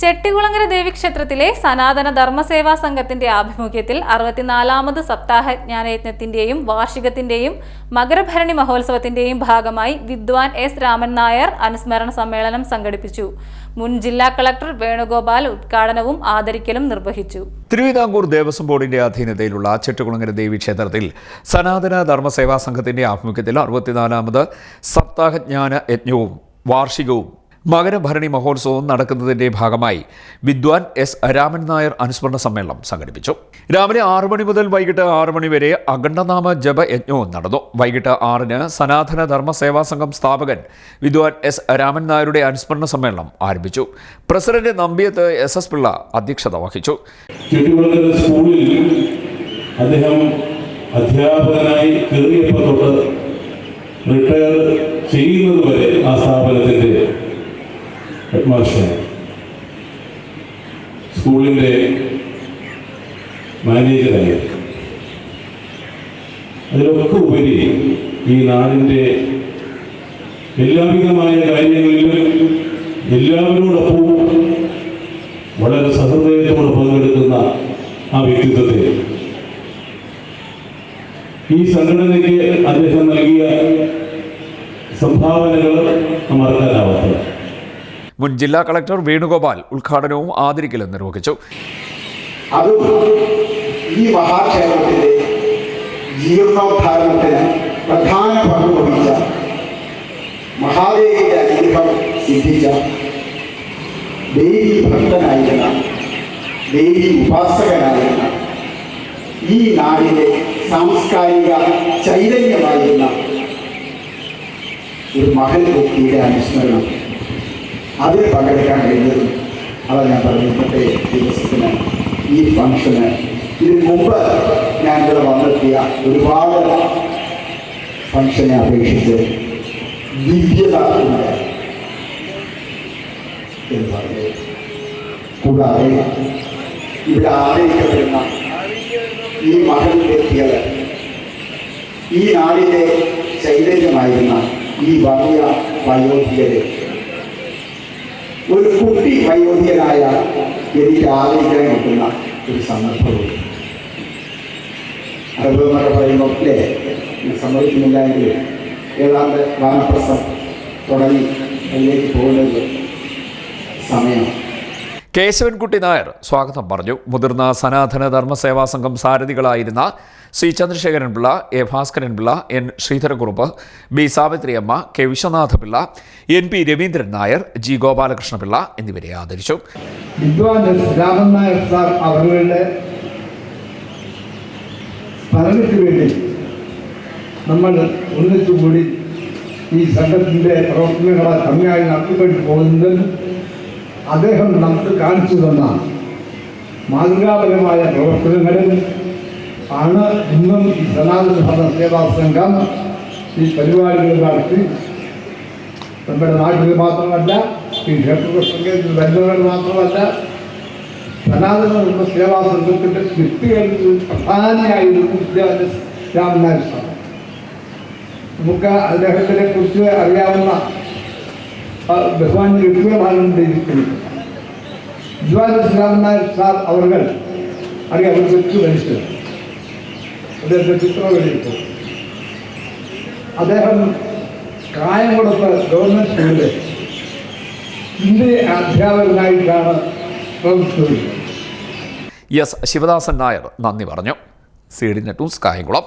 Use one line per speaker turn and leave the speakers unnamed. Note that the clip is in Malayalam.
ചെട്ടികുളങ്ങര ദേവീക്ഷേത്രത്തിലെ സനാതന ധർമ്മസേവാ സംഘത്തിന്റെ ആഭിമുഖ്യത്തിൽ അറുപത്തിനാലാമത് സപ്താഹ ജ്ഞാനയജ്ഞത്തിന്റെയും വാർഷികത്തിന്റെയും മകരഭരണി മഹോത്സവത്തിന്റെയും ഭാഗമായി വിദ്വാൻ എസ് രാമൻ നായർ അനുസ്മരണ സമ്മേളനം സംഘടിപ്പിച്ചു. മുൻ ജില്ലാ കളക്ടർ വേണുഗോപാൽ ഉദ്ഘാടനവും ആദരിക്കലും നിർവഹിച്ചു.
തിരുവിതാംകൂർ ദേവസ്വം ബോർഡിന്റെ അധീനതയിലുള്ള ചെട്ടുകുളങ്ങര ദേവി ക്ഷേത്രത്തിൽ സനാതന ധർമ്മസേവാ സംഘത്തിന്റെ ആഭിമുഖ്യത്തിൽ അറുപത്തിനാലാമത് സപ്താഹജ്ഞാന യജ്ഞവും വാർഷികവും മകരഭരണി മഹോത്സവം നടക്കുന്നതിന്റെ ഭാഗമായി വിദ്വാൻ എസ് രാമൻ നായർ അനുസ്മരണ സമ്മേളനം സംഘടിപ്പിച്ചു. രാവിലെ ആറു മണി മുതൽ വൈകിട്ട് ആറു മണി വരെ അഖണ്ഡനാമ ജപ യജ്ഞവും നടന്നു. വൈകിട്ട് ആറിന് സനാതന ധർമ്മ സേവാ സംഘം സ്ഥാപകൻ വിദ്വാൻ എസ് രാമൻ നായരുടെ അനുസ്മരണ സമ്മേളനം ആരംഭിച്ചു. President Nambiyath S S Pillai അധ്യക്ഷത വഹിച്ചു.
സ്കൂളിൽ അദ്ദേഹം അധ്യാപകനായി ചെയ്യുന്നത് വരെ ആ സ്ഥാപനത്തിന്റെ ഹെഡ്മാസ്റ്റർ സ്കൂളിന്റെ മാനേജറായി അതിലൊക്കെ ഉപരി ഈ നാടിന്റെ എല്ലാവിധമായ കാര്യങ്ങളിലും എല്ലാവരോടൊപ്പവും വളരെ സഹൃദയത്തോടെ പങ്കെടുക്കുന്ന ആ വ്യക്തിത്വത്തെ. ഈ സംഘടനയ്ക്ക് അദ്ദേഹം നൽകിയ സംഭാവനകൾ മറക്കാനാവാത്തത്
മുൻ ജില്ലാ കളക്ടർ വേണുഗോപാൽ ഉദ്ഘാടനവും ആദരിക്കലും നിർവഹിച്ചു.
ഈ മഹാക്ഷേത്രത്തിന്റെ പ്രധാന സിദ്ധിച്ച ഈ സാംസ്കാരിക ചൈതന്യമായിരുന്ന ഒരു മഹൽ വ്യക്തിയുടെ അനുസ്മരണം. അതിൽ പങ്കെടുക്കാൻ കഴിഞ്ഞത് അതാണ് ഞാൻ പറഞ്ഞു ഇന്നത്തെ ദിവസത്തിന് ഈ ഫംഗ്ഷന്. ഇതിന് മുമ്പ് ഞാൻ ഇവിടെ വന്നെത്തിയ ഒരുപാട് ഫംഗ്ഷനെ അപേക്ഷിച്ച് ദിവ്യത കൂടാതെ ഇവിടെ ആദരിക്കപ്പെടുന്ന ഈ മഹൽ വ്യക്തികൾ ഈ നാടിന്റെ ചൈതന്യമായിരുന്ന ഈ വലിയ വയോധികരെ ഒരു കുട്ടി വയോധികനായ എനിക്ക് ആഗ്രഹിക്കാൻ കിട്ടുന്ന ഒരു സന്ദർഭവും അറിവെന്നൊക്കെ പറയുമ്പോൾ അല്ലേ? സമ്മതിക്കുന്നില്ല എങ്കിൽ ഏതാണ്ട് വാനപ്രസം തുടങ്ങി അതിലേക്ക് പോകുന്നത് സമയം
കേശവൻകുട്ടി നായർ സ്വാഗതം പറഞ്ഞു. മുതിർന്ന സനാതന ധർമ്മസേവാ സംഘം സാരഥികളായിരുന്ന C Chandrasekharan Pillai A Bhaskaran Pillai N Sreedharakurup B Savithriyamma K Viswanatha Pillai N P Raveendran Nair G Gopalakrishna Pillai എന്നിവരെ ആദരിച്ചു.
നമ്മൾ ഒന്നിച്ചുകൂടി ഈ സംഘത്തിന്റെ പ്രവർത്തനങ്ങളെ ഭംഗിയായി നടത്തിക്കൊണ്ട് പോകുന്നതിൽ അദ്ദേഹം നമുക്ക് കാണിച്ചു തന്ന മാതൃകാപരമായ പ്രവർത്തനങ്ങളിൽ ആണ് ഇന്നും ഈ സേവാ സംഘം ഈ പരിപാടികൾ നടത്തി. നമ്മുടെ നാട്ടിൽ മാത്രമല്ല ഈ ക്ഷേത്രപ്രസംഗത്തിൽ വരുന്നവർ മാത്രമല്ല സനാതന സേവാ സംഘത്തിന്റെ വ്യക്തികളിൽ പ്രധാനിയായിരുന്നു വിദ്യാഭ്യാസ രാമനാഥ് സാർ നമുക്ക് അദ്ദേഹത്തിനെ കുറിച്ച് അറിയാവുന്ന വ്യക്തികളാണ് ഇരിക്കുന്നത് വിദ്വാദസ് രാമനാഥ് സാർ അവർ അറിയാം അവർ വെച്ചു മനുഷ്യർ അദ്ദേഹത്തെ ചിത്രം വെളിയിട്ടു അദ്ദേഹം കായംകുളത്ത് ഗവൺമെന്റ് സ്കൂളിൽ ഹിന്ദി അധ്യാപകനായിട്ടാണ് പ്രവർത്തിച്ചത്.
എസ് ശിവദാസൻ നായർ നന്ദി പറഞ്ഞു. C news Kayamkulam.